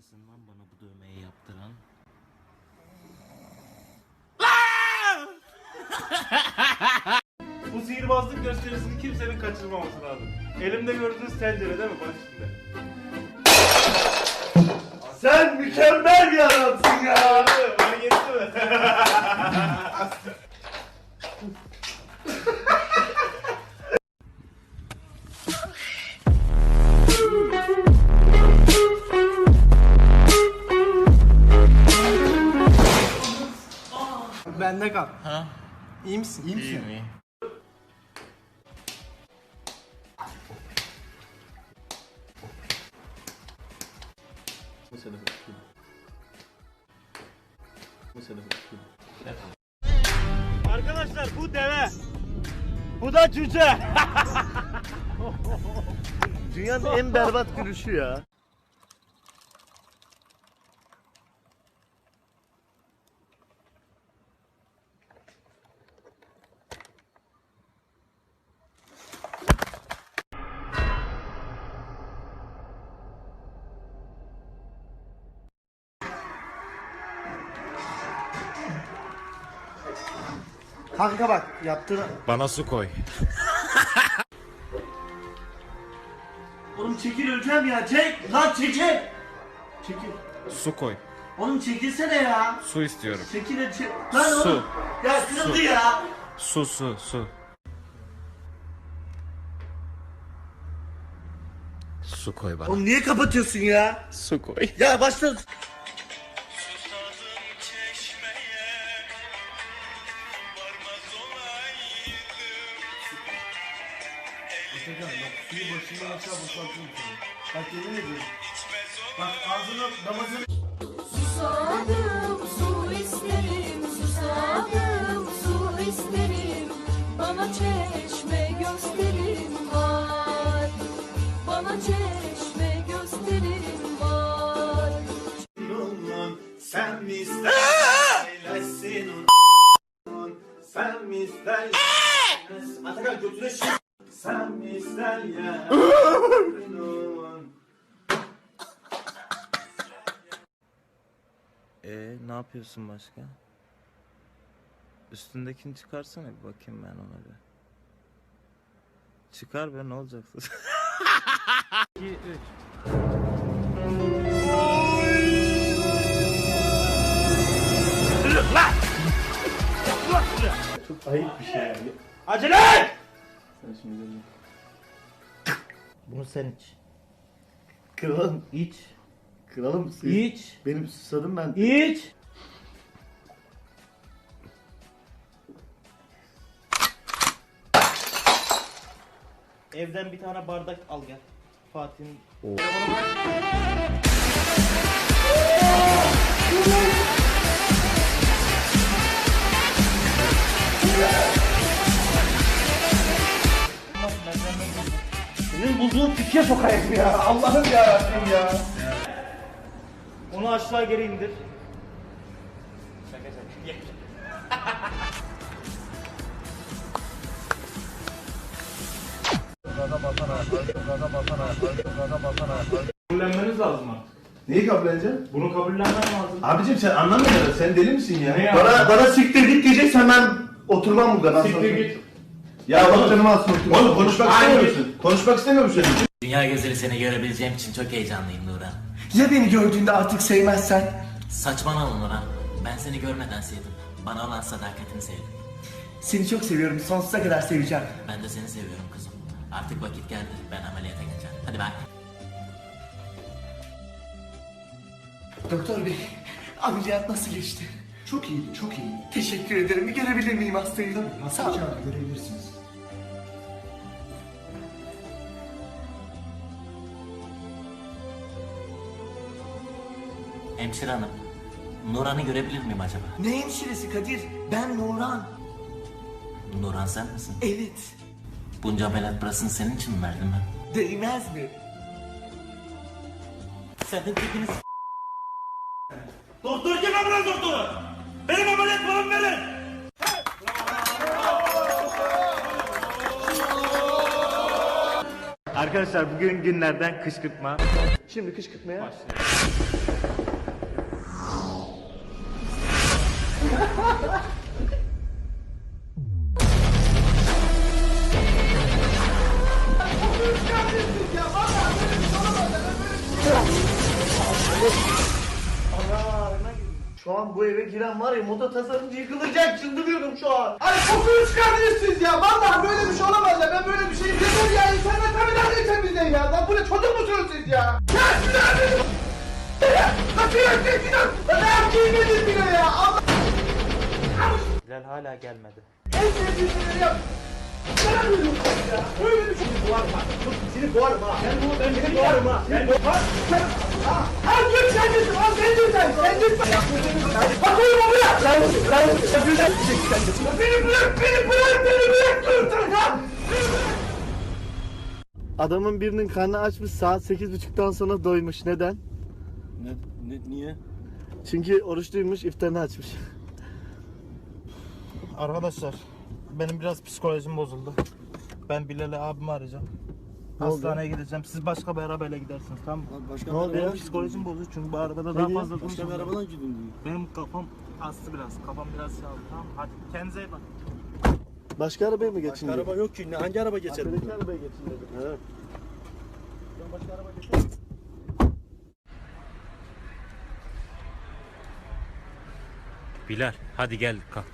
misin lan bana bu dövmeyi yaptıran? Bu sihirbazlık gösterisini kimsenin kaçırmaması lazım. Elimde gördüğünüz tencere değil mi? Bak şimdi. Sen mükemmel bir adamsın ya. Fark etti mi? Bende kal. Ha? İyi misin? İyi misin? İyi mi? Arkadaşlar bu deve. Bu da cüce. Dünyanın en berbat gülüşü ya. Kanka bak yaptığını... Bana su koy. Oğlum çekil öleceğim ya. Çek. Lan çekil. Çekil. Su koy. Oğlum çekilsene ya. Su istiyorum. Çekil çek. Lan Su. oğlum. Ya kırıldı ya. Su su su. Su koy bana. Oğlum niye kapatıyorsun ya? Su koy. Ya başla. Suyu başından aşağı boşaltın Bak yemin ediyorum. Bak ağzını damacını... Susadım su isterim, susadım su isterim. Bana çeşme gösterin var. Bana çeşme gösterin var. Sen mi istersin Sen mi istersin Atakan götüne şi Sen Ee ne yapıyorsun başka? Üstündekini çıkarsana bir bakayım ben ona bir. Çıkar be ne olacaksın? 2 3 Çok ayıp bir şey yani. Acele et! Bunu sen iç. Kralım İç. Kralım siz. İç. Benim susadım ben. İç. Evden bir tane bardak al gel. Fatih'in Senin bulduğun tüke sokayım ya. Allah'ım ya Rabbim ya. Onu aşağı geri indir. Kabullenmeniz lazım artık. Neyi kabulleneceksin? Bunu kabullenmen lazım. Abicim sen anlamıyorsun. Sen deli misin ya? Ne ya? bana, bana siktir git diyeceksen ben oturmam burada. Siktir git. Ya bak canım alsın. Oğlum konuşmak istemiyor musun? Konuşmak istemiyor musun? Dünya gözleri seni görebileceğim için çok heyecanlıyım Nuran. Ya beni gördüğünde artık sevmezsen? Saçmalama Nuran. Ben seni görmeden sevdim. Bana olan sadakatini sevdim. Seni çok seviyorum. Sonsuza kadar seveceğim. Ben de seni seviyorum kızım. Artık vakit geldi. Ben ameliyata geçeceğim. Hadi bak. Doktor bey, ameliyat nasıl geçti? Çok iyiydi, çok iyi. Teşekkür ederim. Bir görebilir miyim hastayı? Hasta Sağ ol. çağrı görebilirsiniz. Hemşire hanım. Nuran'ı görebilir miyim acaba? Ne hemşiresi Kadir? Ben Nurhan. Nuran sen misin? Evet. Bunca ameliyat parasını senin için mi verdim ben? Değmez mi? Senin tipini s- Doktor kim ambulans doktoru? Benim ameliyat paramı verin. Arkadaşlar bugün günlerden kışkırtma. Şimdi kışkırtmaya. Şu an bu eve giren var ya moda tasarımcı yıkılacak çıldırıyorum şu an. Ay kokuyu çıkardınız ya. Vallahi böyle bir şey olamaz ya. Ben böyle bir şey yeter ya. İnsanlar tabii de temizleyin ya. Lan bu ne çocuk musunuz siz ya? Ya silahını! Kaçıyor çekiyor. Ne yapayım nedir bile ya? Allah Bilal hala gelmedi. en sevdiğim şeyleri yap. Ne yapıyorsun ya? Böyle bir şey. Boğarma. Seni boğarım ha. Ben bu ben seni boğarım ha. Ben Bak sen. Ha, al gör sen gitsin. Al sen git sen. Sen git. Bakayım buraya. Lan lan güzel bir şey sen. Beni bırak, beni bırak, beni bırak. Dur, dur, ha. Adamın birinin karnı açmış saat 8.30'dan sonra doymuş. Neden? Ne, ne, niye? Çünkü oruçluymuş iftarını açmış. Arkadaşlar benim biraz psikolojim bozuldu. Ben Bilal'i abimi arayacağım. Ne oldu? Hastaneye gideceğim. Siz başka bir arabayla gidersiniz tamam mı? Abi başka Ne oldu ya? Benim psikolojim bozuldu çünkü bu arabada Ne daha fazla Başka bir durmayacağım. arabadan gidin diyor. Benim kafam astı biraz. Kafam biraz şey aldı tamam mı? Hadi kendinize iyi bakın. Başka arabaya mı geçin? Başka araba yok ki. Ne, hangi araba geçer? Arkadaki arabaya geçin dedi. Evet. Başka araba geçer. Bilal hadi gel kalk.